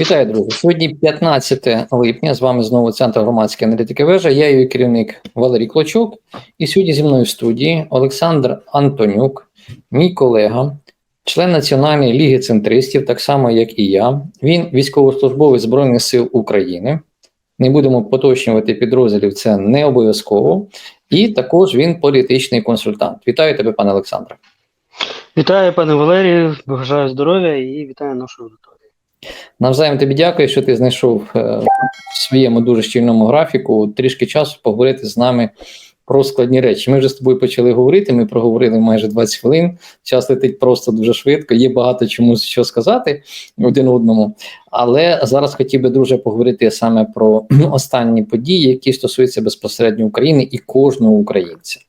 Вітаю, друзі. Сьогодні 15 липня. З вами знову центр громадської аналітики вежа. Я її керівник Валерій Клочук. І сьогодні зі мною в студії Олександр Антонюк, мій колега, член Національної ліги центристів, так само як і я. Він військовослужбовець Збройних сил України. Не будемо поточнювати підрозділів, це не обов'язково. І також він політичний консультант. Вітаю тебе, пане Олександре. Вітаю, пане Валерію, бажаю здоров'я і вітаю нашу аудиторію. Навзаєм тобі дякую, що ти знайшов е, в своєму дуже щільному графіку трішки часу поговорити з нами про складні речі. Ми вже з тобою почали говорити. Ми проговорили майже 20 хвилин. Час летить просто дуже швидко. Є багато чому що сказати один одному. Але зараз хотів би дуже поговорити саме про останні події, які стосуються безпосередньо України і кожного українця.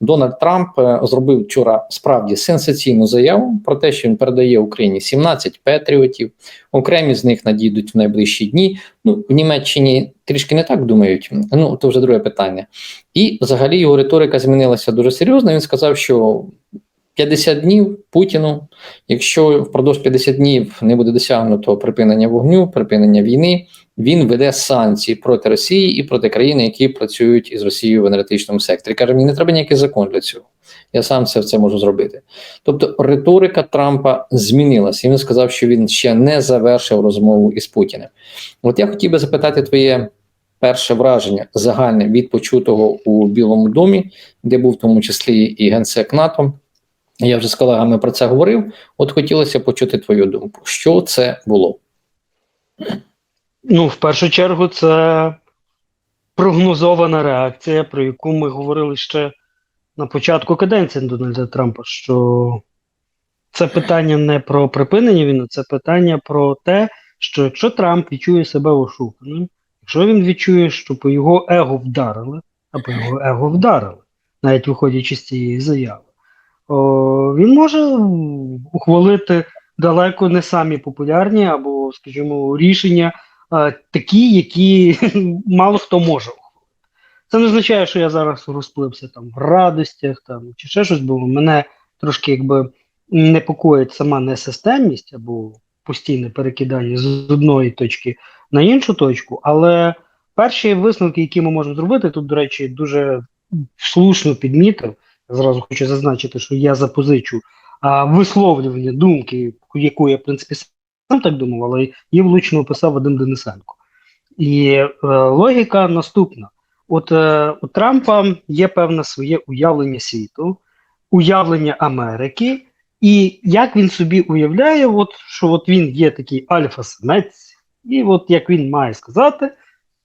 Дональд Трамп е, зробив вчора справді сенсаційну заяву про те, що він передає Україні 17 патріотів. Окремі з них надійдуть в найближчі дні. Ну в Німеччині трішки не так думають. Ну то вже друге питання. І взагалі його риторика змінилася дуже серйозно. Він сказав, що 50 днів Путіну, якщо впродовж 50 днів не буде досягнуто припинення вогню, припинення війни, він веде санкції проти Росії і проти країн, які працюють із Росією в енергетичному секторі. Каже, мені не треба ніякий закон для цього. Я сам це, це можу зробити. Тобто риторика Трампа змінилася. Він сказав, що він ще не завершив розмову із Путіним. От я хотів би запитати твоє. Перше враження загальне від почутого у Білому домі, де був в тому числі і генсек НАТО. Я вже з колегами про це говорив. От хотілося почути твою думку. Що це було? Ну, в першу чергу, це прогнозована реакція, про яку ми говорили ще на початку каденції Дональда Трампа, що це питання не про припинення війни, це питання про те, що якщо Трамп відчує себе ошуканим, якщо він відчує, що по його его вдарили, а по його его вдарили, навіть виходячи з цієї заяви, він може ухвалити далеко не самі популярні або, скажімо, рішення а, такі, які мало хто може ухвалити. Це не означає, що я зараз розплився там в радостях там, чи ще щось, бо мене трошки якби непокоїть сама несистемність або постійне перекидання з одної точки на іншу точку. Але перші висновки, які ми можемо зробити, тут, до речі, дуже слушно підмітив. Зразу хочу зазначити, що я запозичу а, висловлювання думки, яку я, в принципі, сам так думав, але її влучно описав Вадим Денисенко. І е, логіка наступна: от е, у Трампа є певне своє уявлення світу, уявлення Америки, і як він собі уявляє, от, що от він є такий альфа-самець, і от як він має сказати,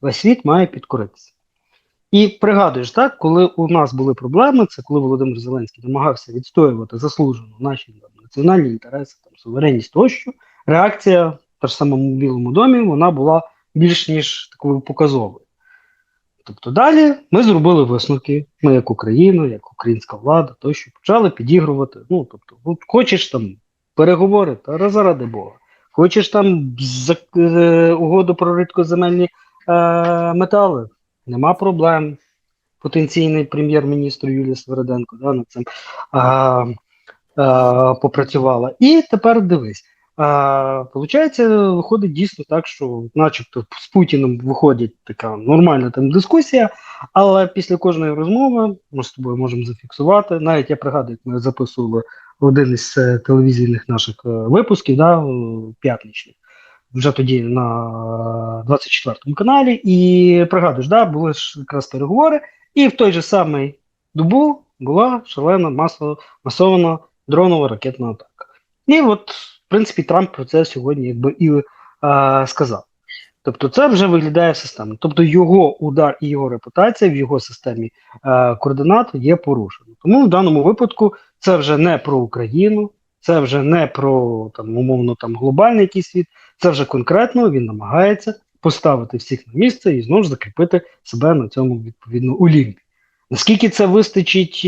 весь світ має підкоритися. І пригадуєш, так, коли у нас були проблеми, це коли Володимир Зеленський намагався відстоювати заслужено наші там, національні інтереси, там, суверенність тощо, реакція та ж самому Білому домі вона була більш ніж такою показовою. Тобто далі ми зробили висновки, ми як Україна, як українська влада, тощо почали підігрувати. Ну, тобто, от хочеш там переговори, та заради Бога, хочеш там е, угоду про рідкоземельні е, метали. Нема проблем. Потенційний прем'єр-міністр Юлія Свериденко да, над цим а, а, попрацювала. І тепер дивись. А, виходить дійсно так, що, начебто, з Путіним виходить така нормальна там дискусія, але після кожної розмови ми з тобою можемо зафіксувати. Навіть я пригадую, як ми записували один із е, телевізійних наших е, випусків, да, п'ятничних вже тоді на 24 каналі, і пригадуєш, да, були ж якраз переговори, і в той же самий добу була шалена масово, масована дронова ракетна атака. І от, в принципі, Трамп про це сьогодні якби і а, сказав. Тобто це вже виглядає системно. Тобто його удар і його репутація в його системі а, координат є порушена. Тому в даному випадку це вже не про Україну, це вже не про там умовно там глобальний якийсь світ, це вже конкретно він намагається поставити всіх на місце і знову ж закріпити себе на цьому відповідно олімпі. Наскільки це вистачить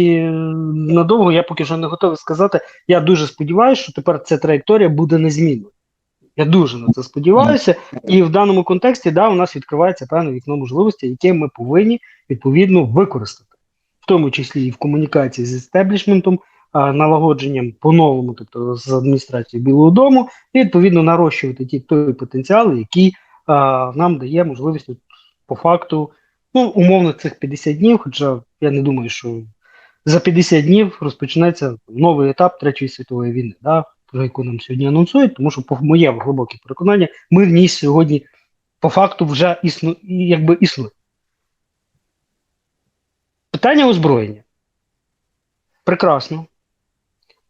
надовго, я поки що не готовий сказати. Я дуже сподіваюся, що тепер ця траєкторія буде незмінною. Я дуже на це сподіваюся, і в даному контексті да, у нас відкривається певне вікно можливості, яке ми повинні відповідно використати, в тому числі і в комунікації з естеблішментом, налагодженням по-новому, тобто з адміністрацією Білого Дому, і відповідно нарощувати ті той потенціал, який а, нам дає можливість по факту, ну, умовно, цих 50 днів, хоча я не думаю, що за 50 днів розпочнеться новий етап Третьої світової війни, да, про яку нам сьогодні анонсують, тому що по моє глибоке переконання, ми в ній сьогодні по факту вже існу, якби існує. Питання озброєння. Прекрасно.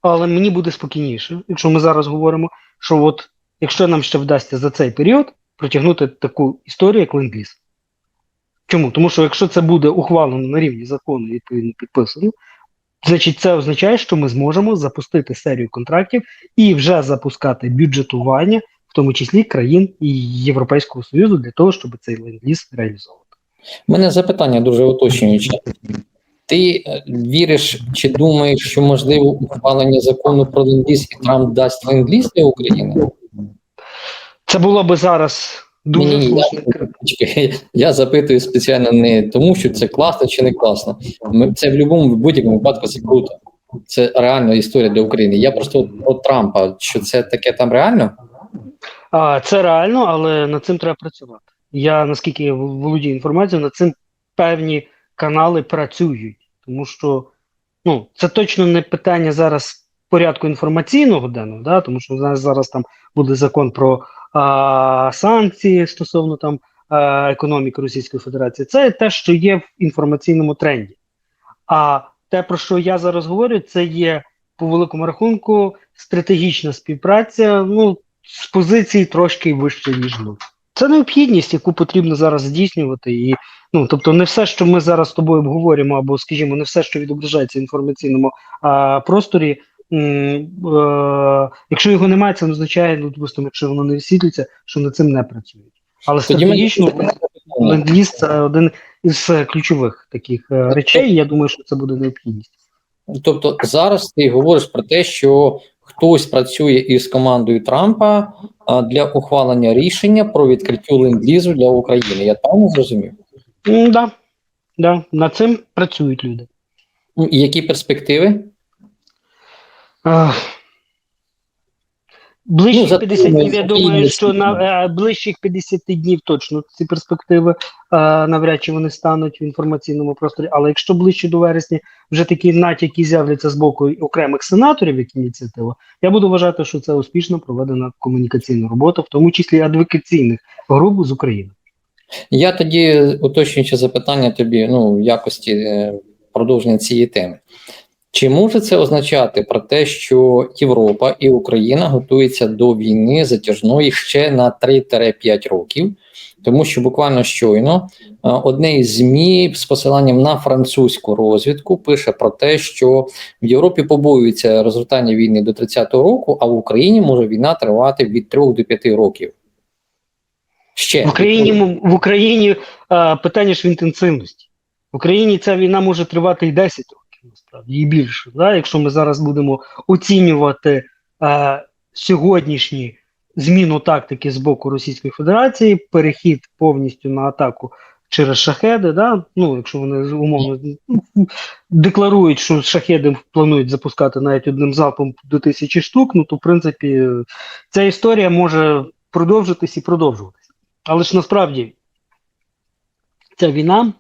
Але мені буде спокійніше, якщо ми зараз говоримо, що от якщо нам ще вдасться за цей період протягнути таку історію, як ленд-ліз. Чому? Тому що якщо це буде ухвалено на рівні закону і відповідно підписано, значить це означає, що ми зможемо запустити серію контрактів і вже запускати бюджетування, в тому числі країн і Європейського Союзу, для того, щоб цей ленд-ліз реалізовувати. У мене запитання дуже уточнююче. Ти е, віриш чи думаєш, що можливо ухвалення закону про ленд-ліз і Трамп дасть ленд-ліз для України? Це було би зараз дуже Ні-ні, слушно. Чекай, Я запитую спеціально не тому, що це класно чи не класно. Ми це в будь-якому будь-якому випадку це круто. Це реальна історія для України. Я просто про Трампа, що це таке там реально? А, це реально, але над цим треба працювати. Я наскільки я володію інформацією, над цим певні канали працюють, тому що ну, це точно не питання зараз порядку інформаційного денного, да, тому що у зараз там буде закон про а, санкції стосовно там а, економіки Російської Федерації. Це те, що є в інформаційному тренді. А те, про що я зараз говорю, це є по великому рахунку стратегічна співпраця. Ну, з позиції трошки вище, ніж ми. Це необхідність, яку потрібно зараз здійснювати. І, ну, тобто, не все, що ми зараз з тобою обговорюємо, або, скажімо, не все, що відображається в інформаційному а, просторі. е, якщо його немає, це не означає, ну, допустимо, якщо воно не висвітлюється, що над цим не працюють. Але Тоді стратегічно ленд-ліз це один із е, ключових таких е, речей. Я думаю, що це буде необхідність. Тобто зараз ти говориш про те, що хтось працює із командою Трампа для ухвалення рішення про відкриття ленд-лізу для України. Я правильно зрозумів? Так, Да, да, над цим працюють люди. І які перспективи? Ах. Ближчих Ну, 50 днів, я думаю, що на е, ближчих 50 днів точно ці перспективи е, навряд чи вони стануть в інформаційному просторі. Але якщо ближче до вересня вже такі натяки з'являться з боку окремих сенаторів, як ініціатива, я буду вважати, що це успішно проведена комунікаційна робота, в тому числі адвокаційних груп з України. Я тоді уточнюючи запитання тобі, ну, в якості е, продовження цієї теми. Чи може це означати про те, що Європа і Україна готуються до війни затяжної ще на 3-5 років? Тому що буквально щойно одне із ЗМІ з посиланням на французьку розвідку пише про те, що в Європі побоюються розгортання війни до 30-го року, а в Україні може війна тривати від 3 до 5 років. Ще В Україні в Україні питання ж в інтенсивності. В Україні ця війна може тривати і 10 років, насправді, і більше. Да? Якщо ми зараз будемо оцінювати е, сьогоднішні зміну тактики з боку Російської Федерації, перехід повністю на атаку через шахеди, да? ну, якщо вони умовно декларують, що шахеди планують запускати навіть одним залпом до тисячі штук, ну то в принципі ця історія може продовжитись і продовжуватись. Але ж насправді ця війна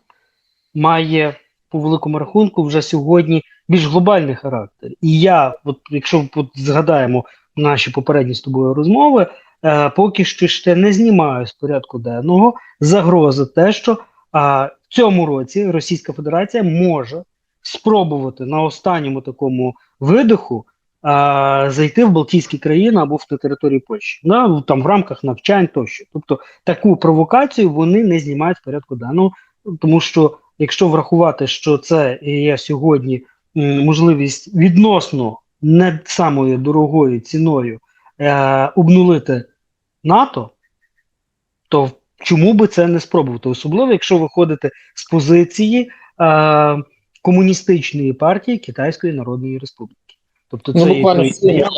має по великому рахунку вже сьогодні більш глобальний характер. І я, от якщо от згадаємо наші попередні з тобою розмови, е, поки що ще не знімаю з порядку денного загрози те, що а, в цьому році Російська Федерація може спробувати на останньому такому видиху зайти в Балтійські країни або в на території Польщі, да, там в рамках навчань тощо. Тобто таку провокацію вони не знімають з порядку денного, тому що якщо врахувати, що це є сьогодні можливість відносно не самою дорогою ціною е, обнулити НАТО, то чому би це не спробувати? Особливо, якщо виходити з позиції е, комуністичної партії Китайської Народної Республіки. Тобто це Ну, буквально я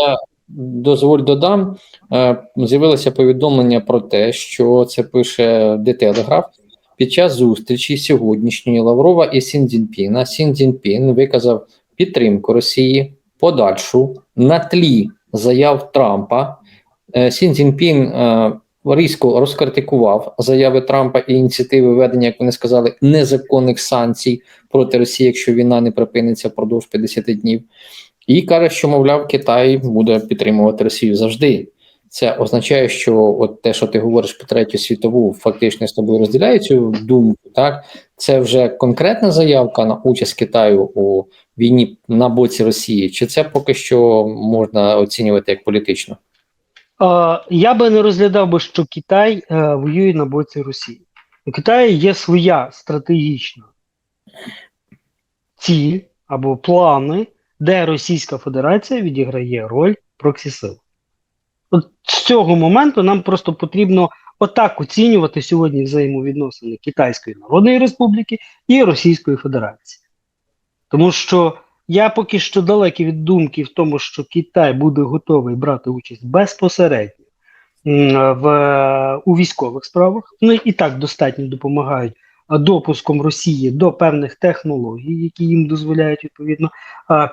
дозволь додам. Е, З'явилося повідомлення про те, що це пише Telegraph. Під час зустрічі сьогоднішньої Лаврова і Сін Цзіньпіна Сін виказав підтримку Росії подальшу на тлі заяв Трампа. Е, Сін е, різко розкритикував заяви Трампа і ініціативи введення, як вони сказали, незаконних санкцій проти Росії, якщо війна не припиниться впродовж 50 днів. І каже, що, мовляв, Китай буде підтримувати Росію завжди. Це означає, що от те, що ти говориш про третю світову, фактично з тобою розділяю цю думку, так це вже конкретна заявка на участь Китаю у війні на боці Росії, чи це поки що можна оцінювати як політично? Я би не розглядав би, що Китай е, воює на боці Росії. У Китаї є своя стратегічна ціль або плани, де Російська Федерація відіграє роль проксі-сил. От з цього моменту нам просто потрібно отак оцінювати сьогодні взаємовідносини Китайської Народної Республіки і Російської Федерації. Тому що я поки що далекий від думки в тому, що Китай буде готовий брати участь безпосередньо в, у військових справах. Ну і так достатньо допомагають допуском Росії до певних технологій, які їм дозволяють відповідно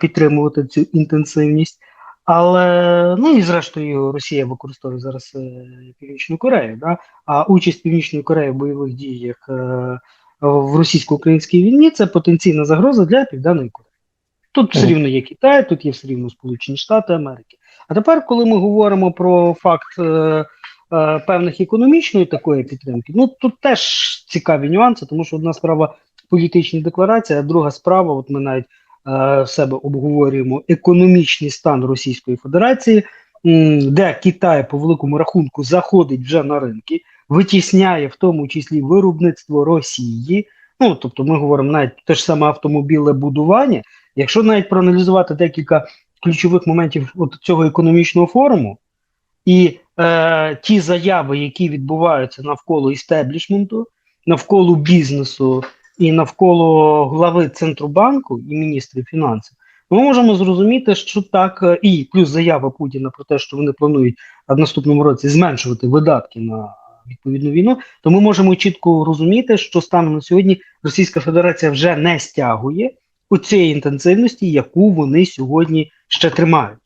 підтримувати цю інтенсивність. Але ну і зрештою Росія використовує зараз е, Північну Корею, да? а участь Північної Кореї в бойових діях е, в російсько-українській війні це потенційна загроза для Південної Кореї. Тут все рівно є Китай, тут є все рівно Сполучені Штати Америки. А тепер, коли ми говоримо про факт е, е, певних економічної такої підтримки, ну тут теж цікаві нюанси, тому що одна справа політичні декларації, а друга справа, от ми навіть в себе обговорюємо економічний стан Російської Федерації, де Китай по великому рахунку заходить вже на ринки, витісняє в тому числі виробництво Росії. Ну тобто, ми говоримо навіть те ж саме автомобілебудування. Якщо навіть проаналізувати декілька ключових моментів от цього економічного форуму, і е, ті заяви, які відбуваються навколо істеблішменту, навколо бізнесу і навколо глави Центробанку і міністрів фінансів, ми можемо зрозуміти, що так, е, і плюс заява Путіна про те, що вони планують в наступному році зменшувати видатки на відповідну війну, то ми можемо чітко розуміти, що станом на сьогодні Російська Федерація вже не стягує у цієї інтенсивності, яку вони сьогодні ще тримають.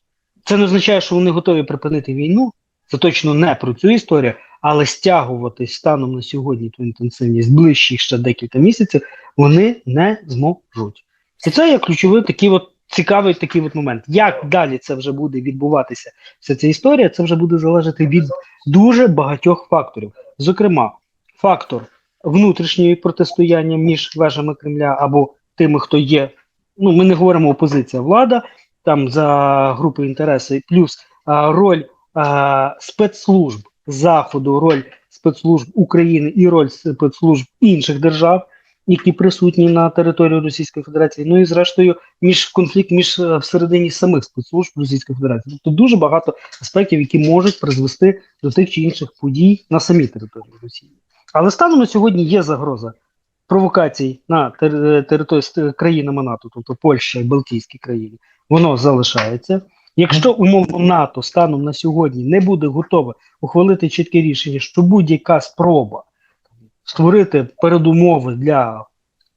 Це не означає, що вони готові припинити війну. Це точно не про цю історію, але стягувати станом на сьогодні ту інтенсивність ближчих ще декілька місяців вони не зможуть. І це є ключовий такий от цікавий такий от момент. Як далі це вже буде відбуватися, вся ця історія, це вже буде залежати від дуже багатьох факторів. Зокрема, фактор внутрішньої протистояння між вежами Кремля або тими, хто є. Ну, ми не говоримо опозиція, влада там за групи інтересу, плюс а, роль а, спецслужб Заходу, роль спецслужб України і роль спецслужб інших держав, які присутні на території Російської Федерації. Ну і зрештою, між конфлікт між е, всередині самих спецслужб Російської Федерації. Тобто дуже багато аспектів, які можуть призвести до тих чи інших подій на самій території Росії. Але станом на сьогодні є загроза провокацій на тер- території ст- країнами НАТО, тобто Польща і Балтійські країни, воно залишається. Якщо умовно НАТО станом на сьогодні не буде готове ухвалити чітке рішення, що будь-яка спроба створити передумови для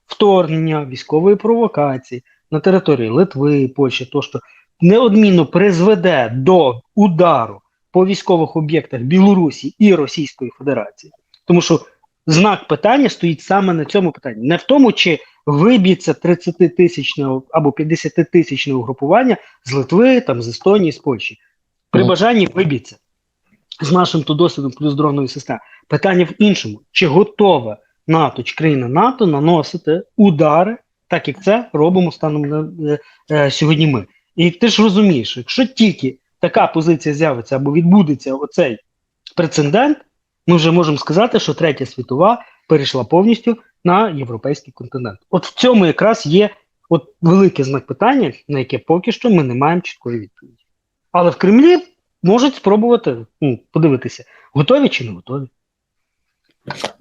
вторгнення військової провокації на території Литви, Польщі, тощо неодмінно призведе до удару по військових об'єктах Білорусі і Російської Федерації, тому що знак питання стоїть саме на цьому питанні, не в тому, чи виб'ється 30-тисячне або 50-тисячне угрупування з Литви, там з Естонії, з Польщі. При Мгм. бажанні виб'ється з нашим то досвідом плюс дронової системи. Питання в іншому: чи готове НАТО чи країна НАТО наносити удари, так як це робимо станом на е, е, сьогодні ми. І ти ж розумієш, якщо тільки така позиція з'явиться або відбудеться оцей прецедент, ми вже можемо сказати, що третя світова перейшла повністю на європейський континент. От в цьому якраз є от великий знак питання, на яке поки що ми не маємо чіткої відповіді. Але в Кремлі можуть спробувати ну, подивитися, готові чи не готові.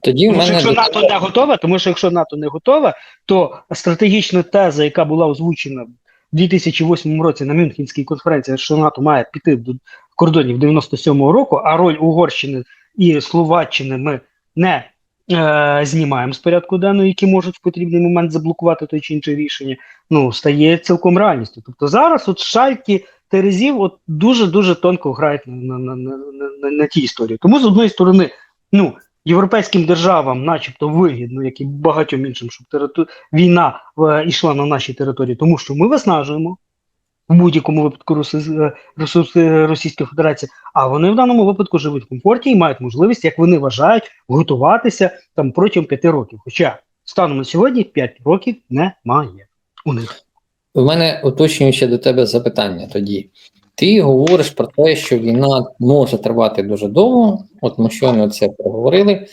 Тоді Тому що мене якщо НАТО не готове, тому що якщо НАТО не готове, то стратегічна теза, яка була озвучена в 2008 році на Мюнхенській конференції, що НАТО має піти до кордонів 97-го року, а роль Угорщини і Словаччини ми не е, знімаємо з порядку денного, які можуть в потрібний момент заблокувати той чи інше рішення, ну стає цілком реальністю. Тобто зараз от шальки Терезів от дуже дуже тонко грають на, на, на, на, на, тій історії. Тому з одної сторони, ну європейським державам, начебто, вигідно, як і багатьом іншим, щоб війна е, йшла на нашій території, тому що ми виснажуємо в будь-якому випадку е, ресурси Російської Федерації, а вони в даному випадку живуть в комфорті і мають можливість, як вони вважають, готуватися там протягом п'яти років. Хоча станом на сьогодні 5 років немає у них. У мене уточнююче до тебе запитання тоді. Ти говориш про те, що війна може тривати дуже довго. От ми щойно це проговорили.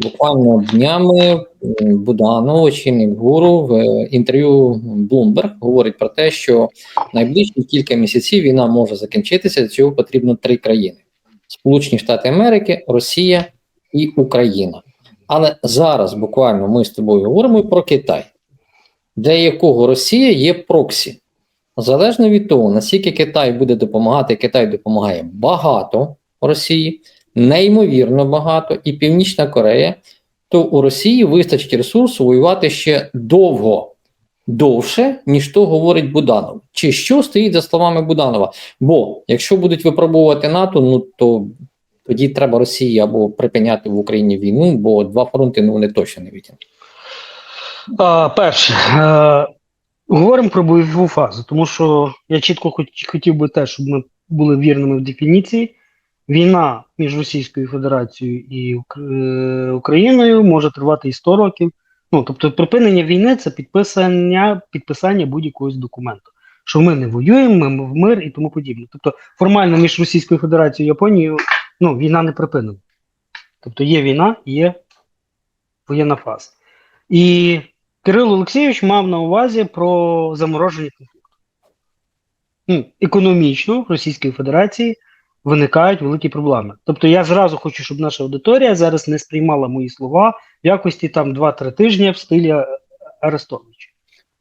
Буквально днями Буданов, очільник гуру в е, інтерв'ю Bloomberg говорить про те, що найближчі кілька місяців війна може закінчитися. Для цього потрібно три країни: Сполучені Штати Америки, Росія і Україна. Але зараз буквально ми з тобою говоримо про Китай, для якого Росія є проксі. Залежно від того, наскільки Китай буде допомагати, Китай допомагає багато Росії, неймовірно багато, і Північна Корея, то у Росії вистачить ресурсу воювати ще довго, довше, ніж то говорить Буданов. Чи що стоїть за словами Буданова? Бо якщо будуть випробовувати НАТО, ну то тоді треба Росії або припиняти в Україні війну, бо два фронти ну вони точно не витягнуть. Перше, е, говоримо про бойову фазу, тому що я чітко хотів би теж, щоб ми були вірними в дефініції. Війна між Російською Федерацією і е, Україною може тривати і 100 років. Ну, тобто, припинення війни це підписання, підписання будь-якогось документу. Що ми не воюємо, ми в мир і тому подібне. Тобто, формально між Російською Федерацією і Японією ну, війна не припинена. Тобто є війна, є воєнна фаза. І Кирило Олексійович мав на увазі про замороження конфлікту. Ну, економічно в Російській Федерації виникають великі проблеми. Тобто я зразу хочу, щоб наша аудиторія зараз не сприймала мої слова в якості там 2-3 тижні в стилі е, Арестовича.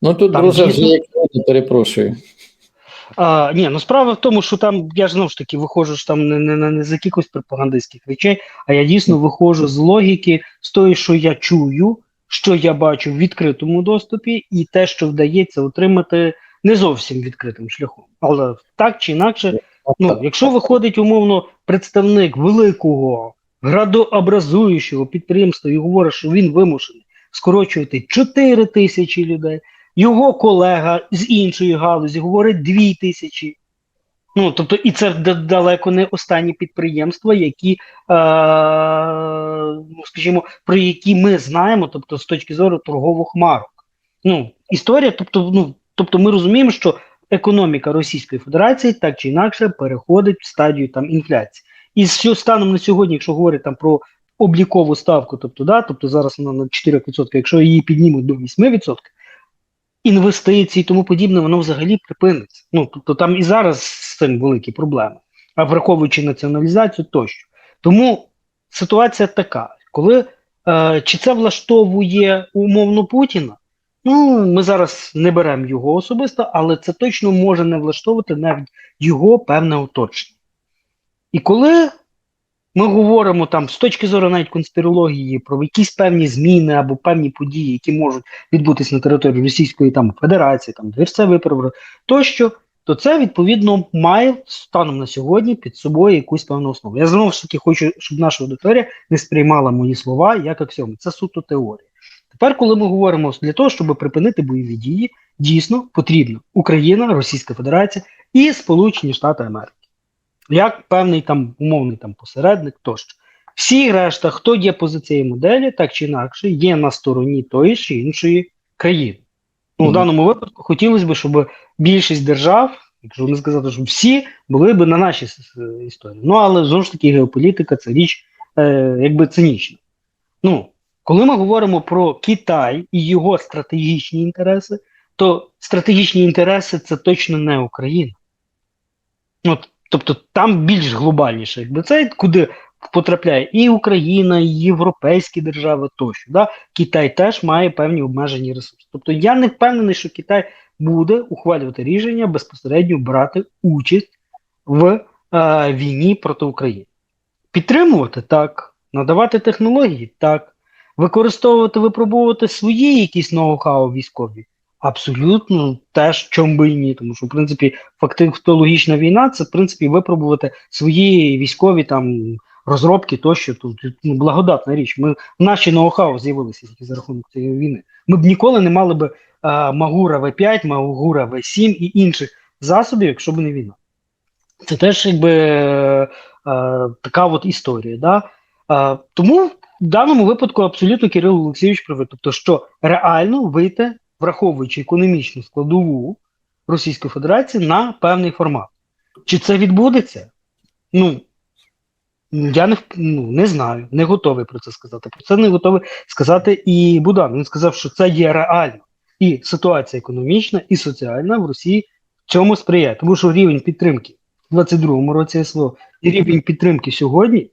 Ну тут, Там вже дійсно- люди, перепрошую. А, ні, ну справа в тому, що там я ж знову ж таки виходжу ж там не, не, не, не з якихось пропагандистських речей, а я дійсно виходжу з логіки, з того, що я чую, що я бачу в відкритому доступі, і те, що вдається отримати не зовсім відкритим шляхом. Але так чи інакше, ну, якщо виходить умовно представник великого градообразуючого підприємства і говорить, що він вимушений скорочувати 4 тисячі людей, його колега з іншої галузі говорить 2 тисячі. Ну, тобто, і це далеко не останні підприємства, які, е, ну, скажімо, про які ми знаємо, тобто з точки зору торгових марок. Ну, історія, тобто, ну, тобто ми розуміємо, що економіка Російської Федерації так чи інакше переходить в стадію там інфляції. І що станом на сьогодні, якщо говорити там про облікову ставку, тобто, да, тобто зараз вона на 4%, якщо її піднімуть до 8%, інвестиції і тому подібне, воно взагалі припиниться. Ну, тобто там і зараз з цим великі проблеми, а враховуючи націоналізацію тощо. Тому ситуація така, коли е, чи це влаштовує умовно Путіна? Ну, ми зараз не беремо його особисто, але це точно може не влаштовувати навіть його певне оточення. І коли ми говоримо там з точки зору навіть конспірології про якісь певні зміни або певні події, які можуть відбутися на території Російської там Федерації, там двірцевий переворот, тощо, то це відповідно має станом на сьогодні під собою якусь певну основу. Я знову ж таки хочу, щоб наша аудиторія не сприймала мої слова як аксіоми. Це суто теорія. Тепер, коли ми говоримо для того, щоб припинити бойові дії, дійсно потрібно Україна, Російська Федерація і Сполучені Штати Америки. Як певний там умовний там посередник тощо. Всі решта, хто є поза цієї моделі, так чи інакше, є на стороні тої чи іншої країни. Ну, Мгм. В даному випадку хотілося б, щоб більшість держав, якщо не сказати, що всі були б на нашій історії. Ну, але знову ж таки, геополітика це річ е, якби цинічна. Ну, коли ми говоримо про Китай і його стратегічні інтереси, то стратегічні інтереси це точно не Україна. От, тобто там більш глобальніше, якби це куди потрапляє і Україна, і європейські держави тощо. Да? Китай теж має певні обмежені ресурси. Тобто я не впевнений, що Китай буде ухвалювати рішення безпосередньо брати участь в е, війні проти України. Підтримувати так, надавати технології так, використовувати, випробовувати свої якісь ноу-хау військові. Абсолютно теж чом би і ні. Тому що, в принципі, фактологічна війна це в принципі випробувати свої військові там розробки тощо. Тут ну, благодатна річ. Ми наші ноу-хау з'явилися за рахунок цієї війни. Ми б ніколи не мали би а, Магура В5, Магура В7 і інших засобів, якщо б не війна. Це теж якби е, е, така от історія. Да? Е, тому в даному випадку абсолютно Кирило Олексійович правий. Тобто, що реально вийти, враховуючи економічну складову Російської Федерації на певний формат. Чи це відбудеться? Ну, я не, ну, не знаю, не готовий про це сказати. Про це не готовий сказати і Будан. Він сказав, що це є реально. І ситуація економічна, і соціальна в Росії цьому сприяє. Тому що рівень підтримки в 22-му році СВО і рівень підтримки сьогодні,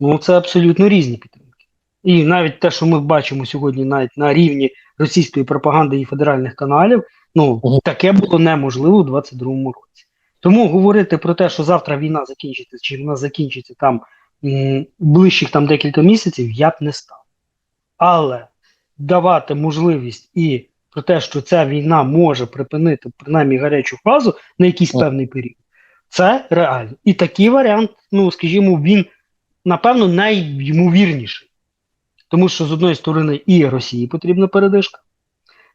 ну це абсолютно різні підтримки. І навіть те, що ми бачимо сьогодні, навіть на рівні російської пропаганди і федеральних каналів, ну таке було неможливо у 22-му році. Тому говорити про те, що завтра війна закінчиться, чи вона закінчиться там м, ближчих там декілька місяців, я б не став. Але давати можливість і про те, що ця війна може припинити принаймні гарячу фазу на якийсь певний період, це реально. І такий варіант, ну скажімо, він напевно найймовірніший. Тому що з одної сторони і Росії потрібна передишка,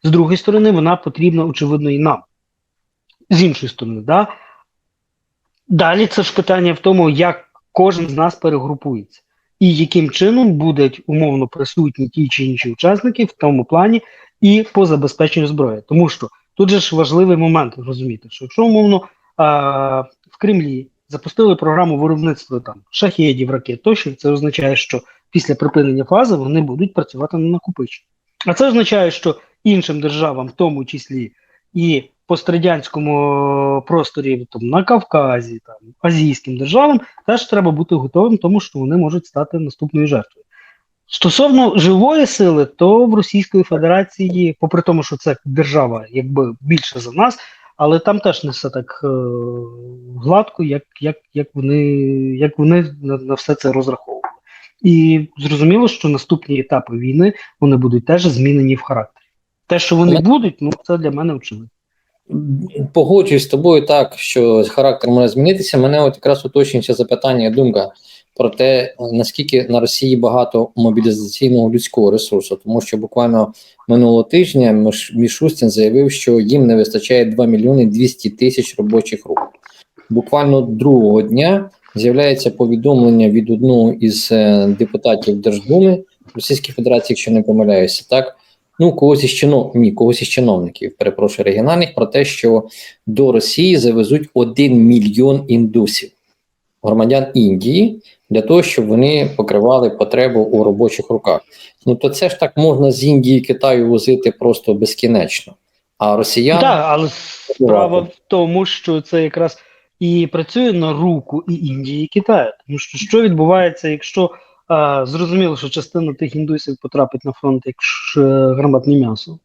з другої сторони, вона потрібна, очевидно, і нам. З іншої сторони, да? далі це ж питання в тому, як кожен з нас перегрупується, і яким чином будуть умовно присутні ті чи інші учасники в тому плані і по забезпеченню зброї. Тому що тут же ж важливий момент розуміти, що якщо умовно а, в Кремлі запустили програму виробництва там шахедів, ракет тощо, це означає, що після припинення фази вони будуть працювати на накопичення. А це означає, що іншим державам, в тому числі і пострадянському просторі там, на Кавказі, там, азійським державам, теж треба бути готовим, тому що вони можуть стати наступною жертвою. Стосовно живої сили, то в Російської Федерації, попри тому, що це держава якби більше за нас, але там теж не все так е, гладко, як, як, як вони, як вони на, на все це розраховували. І зрозуміло, що наступні етапи війни вони будуть теж змінені в характері. Те, що вони будуть, ну це для мене очевидно. Погоджуюсь з тобою так, що характер може змінитися. Мене от якраз уточнюється запитання, думка про те, наскільки на Росії багато мобілізаційного людського ресурсу, тому що буквально минулого тижня Міш- Мішустін заявив, що їм не вистачає 2 мільйони 200 тисяч робочих рук. Буквально другого дня з'являється повідомлення від одного із е, депутатів Держдуми Російської Федерації, якщо не помиляюся, так ну когось із чинов... ні, когось із чиновників, перепрошую регіональних, про те, що до Росії завезуть 1 мільйон індусів, громадян Індії, для того, щоб вони покривали потребу у робочих руках. Ну то це ж так можна з Індії Китаю возити просто безкінечно. А росіян Так, але справа в тому, що це якраз і працює на руку і Індії, і Китаю. Тому що що відбувається, якщо а, зрозуміло, що частина тих індусів потрапить на фронт як ш- гарматне м'ясо.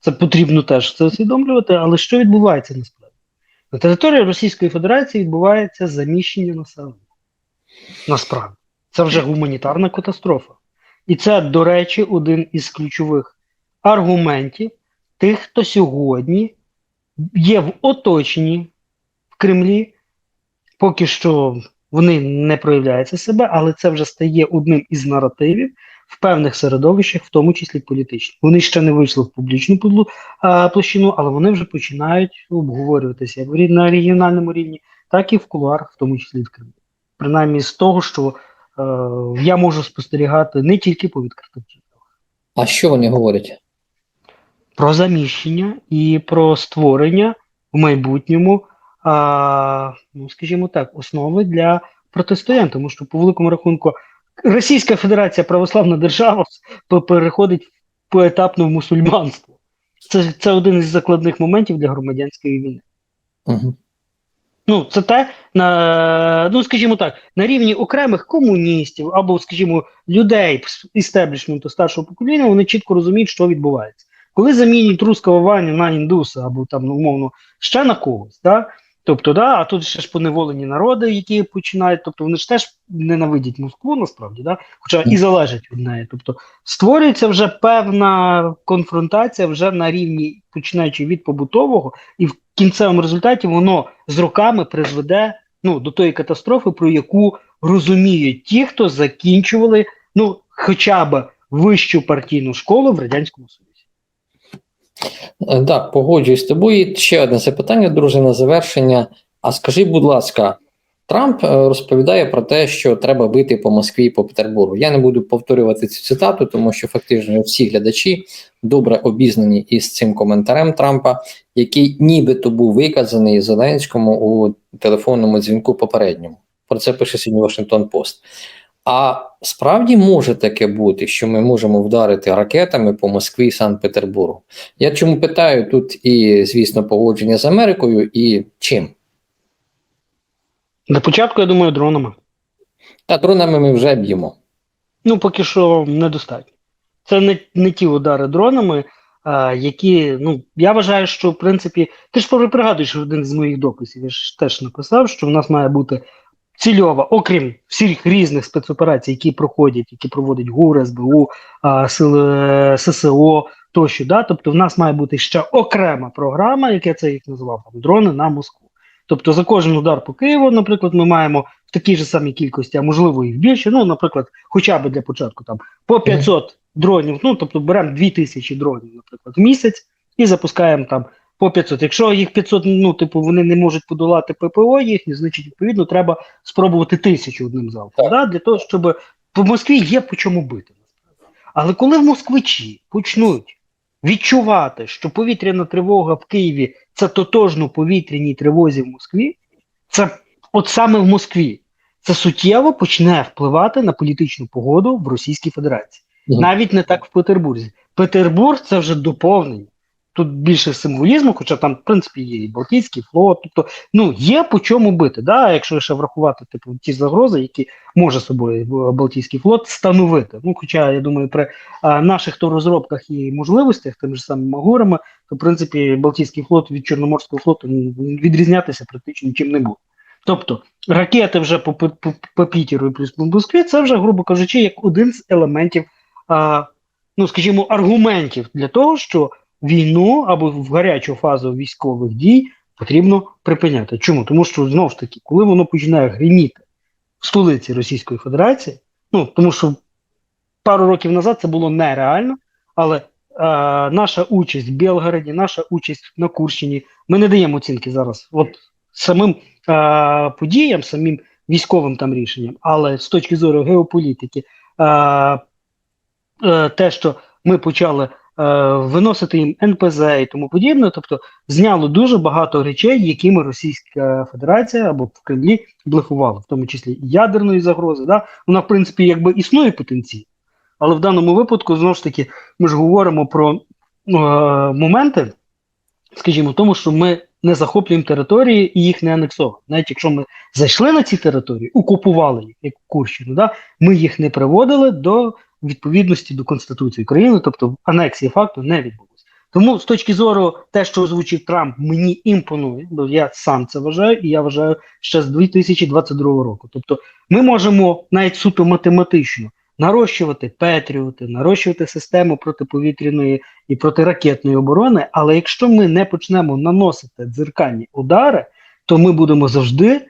Це потрібно теж це усвідомлювати, але що відбувається насправді? На території Російської Федерації відбувається заміщення населення. Насправді, це вже гуманітарна катастрофа. І це, до речі, один із ключових аргументів тих, хто сьогодні є в оточенні Кремлі. Поки що вони не проявляються себе, але це вже стає одним із наративів в певних середовищах, в тому числі політичних. Вони ще не вийшли в публічну площину, але вони вже починають обговорюватися як на регіональному рівні, так і в кулуарах, в тому числі в Кремлі. Принаймні з того, що е, я можу спостерігати не тільки по відкритих джерелах. а що вони говорять? про заміщення і про створення в майбутньому, а, ну скажімо так, основи для протистоянь, тому що по великому рахунку Російська Федерація православна держава переходить поетапно в мусульманство. Це, це один із закладних моментів для громадянської війни. Угу. Ну, це те, на, ну, скажімо так, на рівні окремих комуністів або, скажімо, людей істеблішменту старшого покоління, вони чітко розуміють, що відбувається. Коли замінюють руского Ваню на індуса або там, ну, умовно, ще на когось, да, Тобто, да, а тут ще ж поневолені народи, які починають, тобто вони ж теж ненавидять Москву насправді, да, хоча і залежать від неї. Тобто створюється вже певна конфронтація вже на рівні, починаючи від побутового, і в кінцевому результаті воно з роками призведе ну, до тої катастрофи, про яку розуміють ті, хто закінчували ну, хоча б вищу партійну школу в Радянському Союзі. Е, Так, погоджуюсь з тобою. Ще одне запитання, друже, на завершення. А скажи, будь ласка, Трамп е, розповідає про те, що треба бити по Москві і по Петербургу. Я не буду повторювати цю цитату, тому що фактично всі глядачі добре обізнані із цим коментарем Трампа, який нібито був виказаний Зеленському у телефонному дзвінку попередньому. Про це пише сьогодні Вашингтон Пост. А справді може таке бути, що ми можемо вдарити ракетами по Москві і Санкт-Петербургу. Я чому питаю тут і, звісно, погодження з Америкою, і чим? Для початку, я думаю, дронами. Та дронами ми вже б'ємо. Ну, поки що недостатньо. Це не, не ті удари дронами, а, які, ну, я вважаю, що в принципі, ти ж при- пригадуєш один з моїх дописів, я ж теж написав, що в нас має бути цільова, окрім всіх різних спецоперацій, які проходять, які проводить ГУР, СБУ, а, сили ССО тощо. Да? Тобто, в нас має бути ще окрема програма, як я це їх називав, там, дрони на Москву. Тобто за кожен удар по Києву, наприклад, ми маємо в такій же самій кількості, а можливо і в більше, ну, наприклад, хоча б для початку там по 500 дронів, ну, тобто беремо 2000 дронів, наприклад, в місяць і запускаємо там по 500. Якщо їх 500, ну, типу, вони не можуть подолати ППО їхні, значить, відповідно, треба спробувати тисячу одним залпом, да? для того, щоб по Москві є по чому бити. Але коли в москвичі почнуть відчувати, що повітряна тривога в Києві це тотожно повітряній тривозі в Москві, це от саме в Москві, це суттєво почне впливати на політичну погоду в Російській Федерації. Навіть не так в Петербурзі. Петербург це вже доповнення. Тут більше символізму, хоча там, в принципі, є і Балтійський флот. Тобто, ну є по чому бити. Да? Якщо ще врахувати типу ті загрози, які може собою Балтійський флот становити. Ну, хоча я думаю, при а, наших то розробках і можливостях, тим же самим Магорами, то в принципі Балтійський флот від Чорноморського флоту відрізнятися практично нічим не буде. Тобто ракети вже по, по, по Пітеру і плюс по Москві, це вже, грубо кажучи, як один з елементів, а, ну скажімо, аргументів для того, що війну або в гарячу фазу військових дій потрібно припиняти. Чому? Тому що знову ж таки, коли воно починає гриміти в столиці Російської Федерації, ну тому що пару років назад це було нереально, але е, наша участь в Білгороді, наша участь на Курщині, ми не даємо оцінки зараз. От самим е, подіям, самим військовим там рішенням, але з точки зору геополітики, е, е, те, що ми почали виносити їм НПЗ і тому подібне, тобто зняло дуже багато речей, якими Російська Федерація або в Кремлі блефувала, в тому числі і ядерної загрози. Да? Вона, в принципі, якби існує потенційно, але в даному випадку, знову ж таки, ми ж говоримо про е, моменти, скажімо, тому, що ми не захоплюємо території і їх не анексовуємо. Навіть якщо ми зайшли на ці території, окупували їх, як Курщину, да, ми їх не приводили до відповідності до Конституції України, тобто анексії факту не відбулося. Тому з точки зору те, що озвучив Трамп, мені імпонує, бо я сам це вважаю, і я вважаю ще з 2022 року. Тобто, ми можемо навіть суто математично нарощувати Петріоти, нарощувати систему протиповітряної і протиракетної оборони. Але якщо ми не почнемо наносити дзеркальні удари, то ми будемо завжди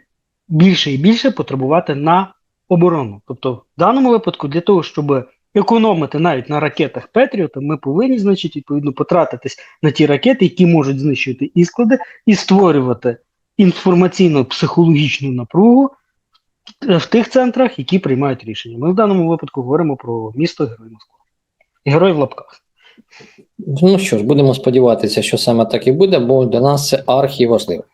більше і більше потребувати на оборону. Тобто, в даному випадку, для того, щоб економити навіть на ракетах Петріота, ми повинні, значить, відповідно потратитись на ті ракети, які можуть знищувати і склади, і створювати інформаційно-психологічну напругу е, в тих центрах, які приймають рішення. Ми в даному випадку говоримо про місто Герой Москва. Герой в лапках. Ну що ж, будемо сподіватися, що саме так і буде, бо для нас це архіважливо.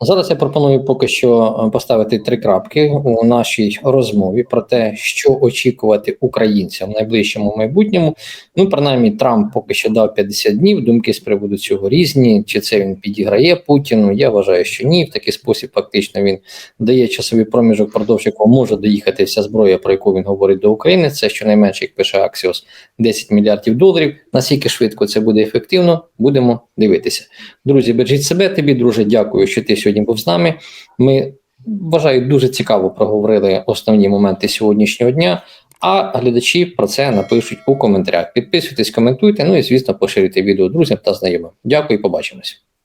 Зараз я пропоную поки що е, поставити три крапки у нашій розмові про те, що очікувати українцям в найближчому майбутньому. Ну, принаймні, Трамп поки що дав 50 днів. Думки з приводу цього різні. Чи це він підіграє Путіну? Я вважаю, що ні. В такий спосіб фактично він дає часовий проміжок, впродовж якого може доїхати вся зброя, про яку він говорить до України. Це щонайменше, як пише Аксіос, 10 мільярдів доларів. Наскільки швидко наскільки це буде ефективно, будемо дивитися. Друзі, бережіть себе. Тобі, друже, дякую, що ти сьогодні був з нами. Ми вважаю, дуже цікаво проговорили основні моменти сьогоднішнього дня. А глядачі про це напишуть у коментарях. Підписуйтесь, коментуйте. Ну і звісно, поширюйте відео друзям та знайомим. Дякую, побачимось.